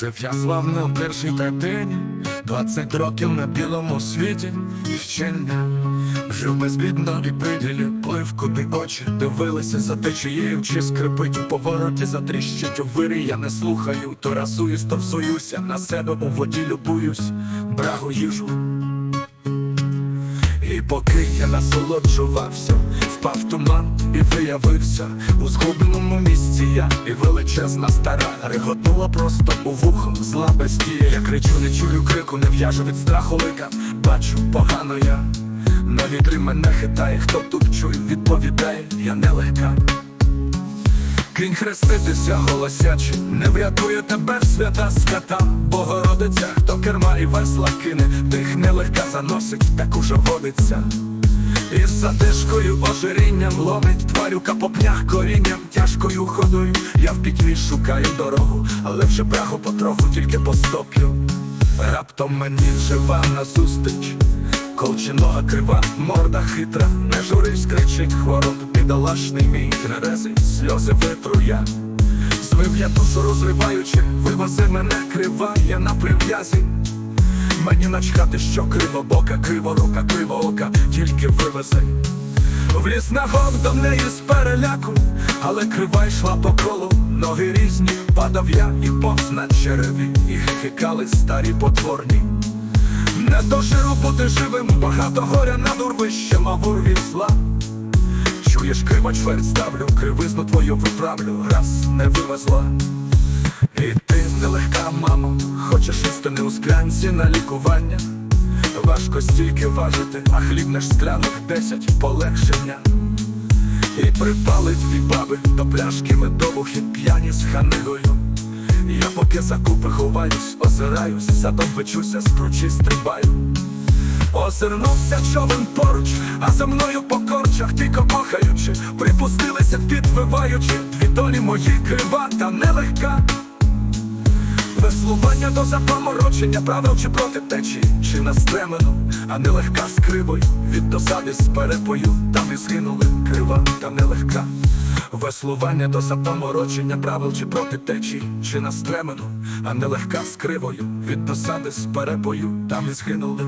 Жив я славно перший та день, двадцять років на білому світі. Вчення. Жив безбідно і приділі, плив, куди очі дивилися. За течією, чи скрипить у повороті, затріщить у вирі, я не слухаю, то расуюсь, то всуюся, на себе у воді любуюсь, брагу їжу. Поки я насолоджувався, впав туман і виявився у згубленому місці я і величезна стара реготнула просто у вухо зла бездія. Я кричу, не чую крику, не в'яжу від страху лика. Бачу, погано я на вітрі мене хитає, хто тут чує, відповідає, я нелегка. Кінь хреститися голосячи, не врятує тебе свята свята, Богородиця, хто керма і весла кине, тих нелегка заносить, так уже водиться. І з задишкою ожирінням ломить тварюка по пнях корінням, тяжкою ходою. Я в пітьмі шукаю дорогу, але вже прагу потроху тільки постоплю. Раптом мені жива назустріч, колченога крива, морда хитра, не журись, кричить хвороб, бідолашний мій тверезий, сльози витру я. Звив я душу розриваючи, вивози мене крива, я на прив'язі. Мені начхати, що кривобока, криворука, кривоока, тільки вивези. В ліс нагон до неї з переляку, але крива йшла по колу, ноги різні, падав я і повз на череві, і хихикали старі потворні. Не до жиру бути живим, багато горя на дурвище, мав урві зла. Чуєш, крива чверть ставлю, кривизну твою виправлю, раз не вивезла. І ти нелегка, мамо, хочеш істини у склянці на лікування. Важко стільки важити, а хліб наш склянок десять полегшення. І припали дві баби до пляшки медовухи п'яні з ханигою. Я поки закупи ховаюсь, озираюсь, задом печуся, скручі стрибаю. Озирнувся човен поруч, а за мною по корчах тільки махаючи, припустилися підвиваючи, дві долі мої крива та нелегка. Веслування до запоморочення, правил чи проти течії, чи на стремено, а нелегка з кривою, від досади з перепою, там і згинули. Крива та нелегка. Веслування до запоморочення, правил чи проти течії, чи на стремено, а нелегка з кривою, від досади з перепою, там і згинули